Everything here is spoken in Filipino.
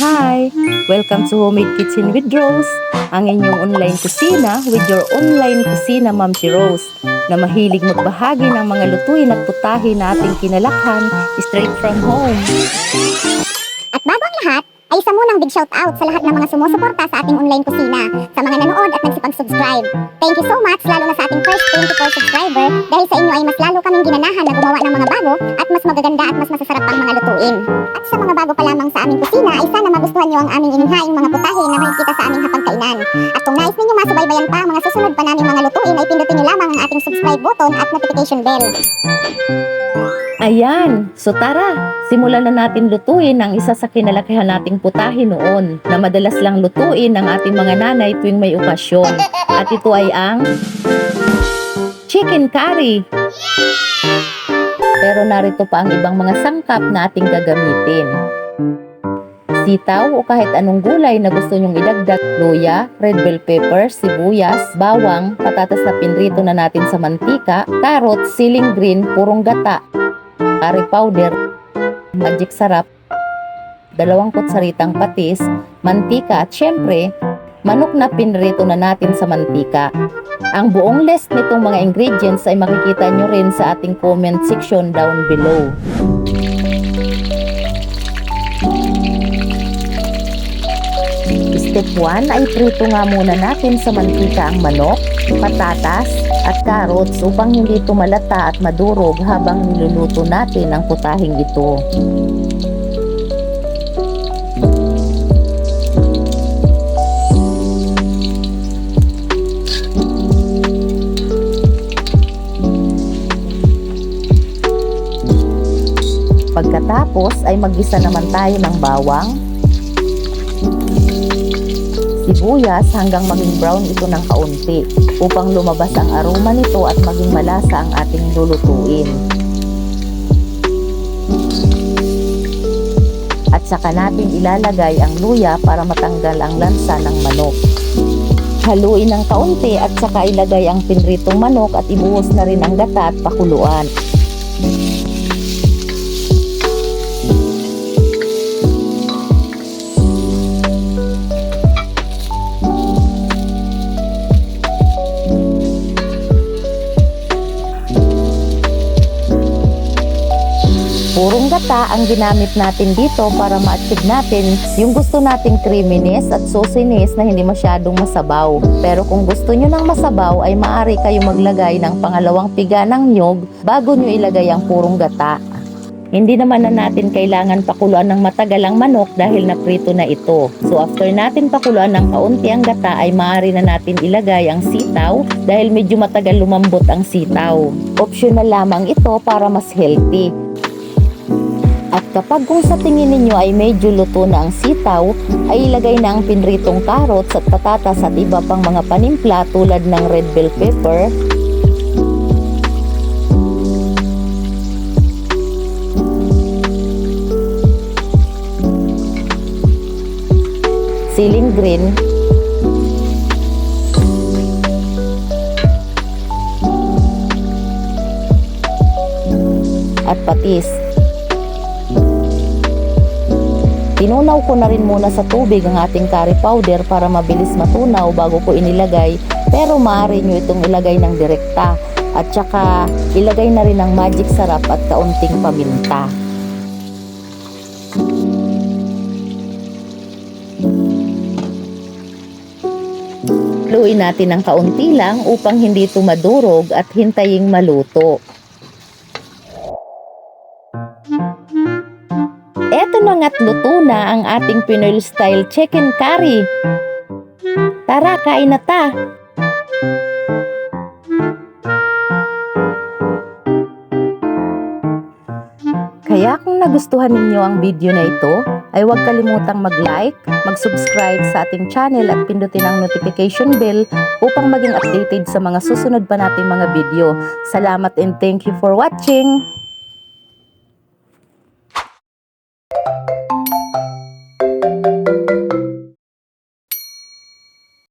Hi! Welcome to Homemade Kitchen with Rose, ang inyong online kusina with your online kusina Ma'am si Rose, na mahilig magbahagi ng mga lutuin at putahe na ating kinalakhan straight from home. At bago ang lahat, ay isa munang big shout out sa lahat ng mga sumusuporta sa ating online kusina, sa mga nanood at nagsipag-subscribe. Thank you so much lalo na sa ating first 24 subscriber dahil sa inyo ay mas lalo kaming ginanahan na gumawa ng mga bago at mas magaganda at mas masasarap pang mga lutuin. At sa mga bago pa lamang sa aming kusina ay sana magustuhan nyo ang aming inhaing mga putahe na makikita sa aming hapagkainan. At kung nais ninyo masubaybayan pa ang mga susunod pa naming mga lutuin ay pindutin nyo lamang ang ating subscribe button at notification bell. Ayan! So tara, simulan na natin lutuin ang isa sa kinalakihan nating putahe noon na madalas lang lutuin ng ating mga nanay tuwing may okasyon. At ito ay ang chicken curry. Pero narito pa ang ibang mga sangkap na ating gagamitin. Sitaw o kahit anong gulay na gusto nyong idagdag, luya, red bell pepper, sibuyas, bawang, patatas na pinrito na natin sa mantika, carrot, siling green, purong gata, curry powder, magic sarap, dalawang kutsaritang patis, mantika at syempre, manok na pinrito na natin sa mantika. Ang buong list nitong mga ingredients ay makikita nyo rin sa ating comment section down below. Step 1 ay prito nga muna natin sa mantika ang manok, patatas, at carrots upang hindi tumalata at madurog habang niluluto natin ang putahing ito. Pagkatapos ay maggisa naman tayo ng bawang, sibuyas hanggang maging brown ito ng kaunti upang lumabas ang aroma nito at maging malasa ang ating lulutuin. At saka natin ilalagay ang luya para matanggal ang lansa ng manok. Haluin ng kaunti at saka ilagay ang pinritong manok at ibuhos na rin ang gata at pakuluan. Gata ang ginamit natin dito para ma-achieve natin yung gusto nating creaminess at sauciness na hindi masyadong masabaw. Pero kung gusto nyo ng masabaw ay maaari kayo maglagay ng pangalawang piga ng nyog bago nyo ilagay ang purong gata. Hindi naman na natin kailangan pakuluan ng matagal ang manok dahil naprito na ito. So after natin pakuluan ng kaunti ang gata ay maaari na natin ilagay ang sitaw dahil medyo matagal lumambot ang sitaw. Optional lamang ito para mas healthy. Kapag kung sa tingin ninyo ay medyo luto na ang sitaw, ay ilagay na ang pinritong carrots at patatas at iba pang mga panimpla tulad ng red bell pepper, siling green, at patis. Tinunaw ko na rin muna sa tubig ang ating curry powder para mabilis matunaw bago ko inilagay pero maaari nyo itong ilagay ng direkta at saka ilagay na rin ang magic sarap at kaunting paminta. Luin natin ng kaunti lang upang hindi ito madurog at hintaying maluto. Hangat luto na ang ating Pinoy style chicken curry. Tara, kain na ta! Kaya kung nagustuhan ninyo ang video na ito, ay huwag kalimutang mag-like, mag-subscribe sa ating channel at pindutin ang notification bell upang maging updated sa mga susunod pa nating mga video. Salamat and thank you for watching!